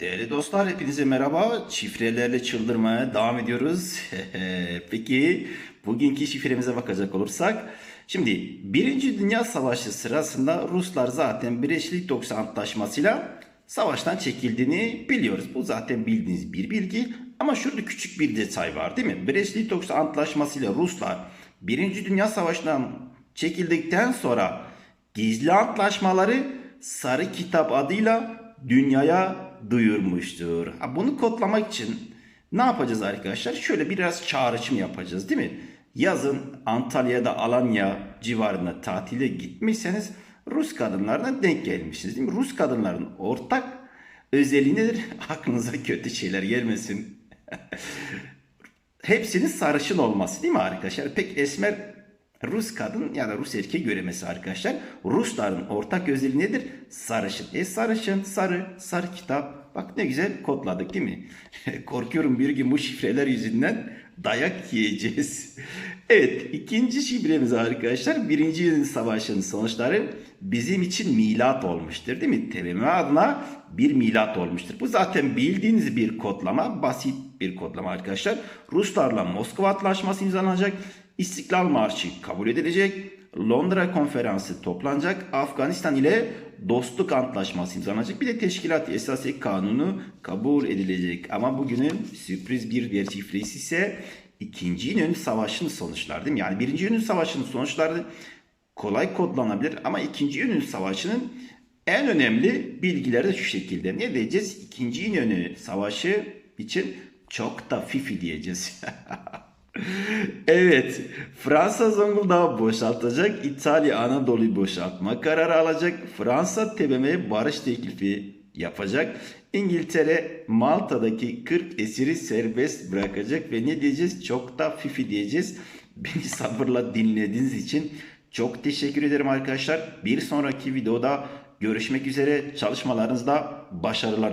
Değerli dostlar hepinize merhaba. Şifrelerle çıldırmaya devam ediyoruz. Peki bugünkü şifremize bakacak olursak. Şimdi Birinci Dünya Savaşı sırasında Ruslar zaten Breşlik 90 Antlaşması'yla savaştan çekildiğini biliyoruz. Bu zaten bildiğiniz bir bilgi. Ama şurada küçük bir detay var değil mi? Breşlik 90 Antlaşması'yla Ruslar Birinci Dünya Savaşı'ndan çekildikten sonra gizli antlaşmaları Sarı Kitap adıyla dünyaya duyurmuştur. Ha, bunu kodlamak için ne yapacağız arkadaşlar? Şöyle biraz çağrışım yapacağız değil mi? Yazın Antalya'da Alanya civarında tatile gitmişseniz Rus kadınlarına denk gelmişsiniz değil mi? Rus kadınların ortak özelliği nedir? Aklınıza kötü şeyler gelmesin. Hepsinin sarışın olması değil mi arkadaşlar? Pek esmer Rus kadın ya da Rus erkeği göremesi arkadaşlar. Rusların ortak özelliği nedir? Sarışın. E sarışın, sarı, sarı kitap. Bak ne güzel kodladık değil mi? Korkuyorum bir gün bu şifreler yüzünden dayak yiyeceğiz. Evet ikinci şifremiz arkadaşlar. Birinci Dünya Savaşı'nın sonuçları bizim için milat olmuştur değil mi? TBMM adına bir milat olmuştur. Bu zaten bildiğiniz bir kodlama. Basit bir kodlama arkadaşlar. Ruslarla Moskova Antlaşması imzalanacak. İstiklal Marşı kabul edilecek. Londra Konferansı toplanacak. Afganistan ile dostluk antlaşması imzalanacak. Bir de teşkilat esası kanunu kabul edilecek. Ama bugünün sürpriz bir diğer şifresi ise İkinci İnönü Savaşı'nın sonuçları değil mi? Yani Birinci İnönü Savaşı'nın sonuçları kolay kodlanabilir ama İkinci İnönü Savaşı'nın en önemli bilgileri de şu şekilde. Ne diyeceğiz? İkinci İnönü Savaşı için çok da fifi diyeceğiz. evet, Fransa Zonguldak'ı boşaltacak, İtalya Anadolu'yu boşaltma kararı alacak, Fransa TBMM'ye barış teklifi yapacak, İngiltere Malta'daki 40 esiri serbest bırakacak ve ne diyeceğiz? Çok da fifi diyeceğiz. Beni sabırla dinlediğiniz için çok teşekkür ederim arkadaşlar. Bir sonraki videoda görüşmek üzere. Çalışmalarınızda başarılar.